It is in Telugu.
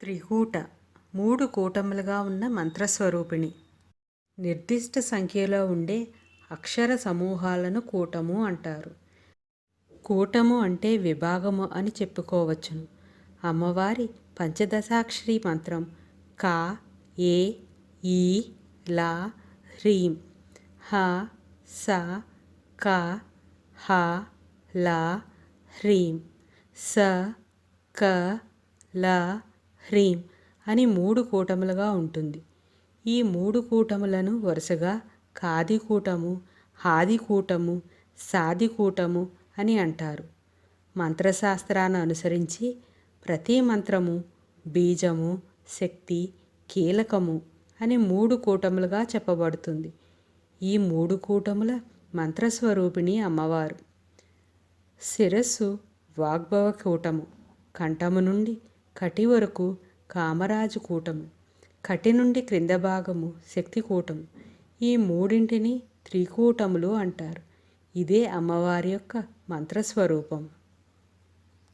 త్రికూట మూడు కూటములుగా ఉన్న మంత్రస్వరూపిణి. నిర్దిష్ట సంఖ్యలో ఉండే అక్షర సమూహాలను కూటము అంటారు. కూటము అంటే విభాగము అని చెప్పుకోవచ్చును. అమ్మవారి పంచదశాక్షరి మంత్రం కా ఏ ఈ లా హ్రీం హ స క హ ల హ్రీం స క ల హ్రీం అని మూడు కూటములుగా ఉంటుంది. ఈ మూడు కూటములను వరుసగా కాది కూటము హాది కూటము సాది కూటము అని అంటారు. మంత్రశాస్త్రాన్ని అనుసరించి ప్రతి మంత్రము బీజము శక్తి కీలకము అని మూడు కూటములుగా చెప్పబడుతుంది. ఈ మూడు కూటముల మంత్రస్వరూపిణి అమ్మవారు. శిరస్సు వాగ్భవ కూటము. కంఠము నుండి కటి వరకు కామరాజు కూటము కటి నుండి క్రింద భాగము శక్తి కూటం ఈ మూడింటిని త్రికూటములు అంటారు. ఇదే అమ్మవారి యొక్క మంత్రస్వరూపం.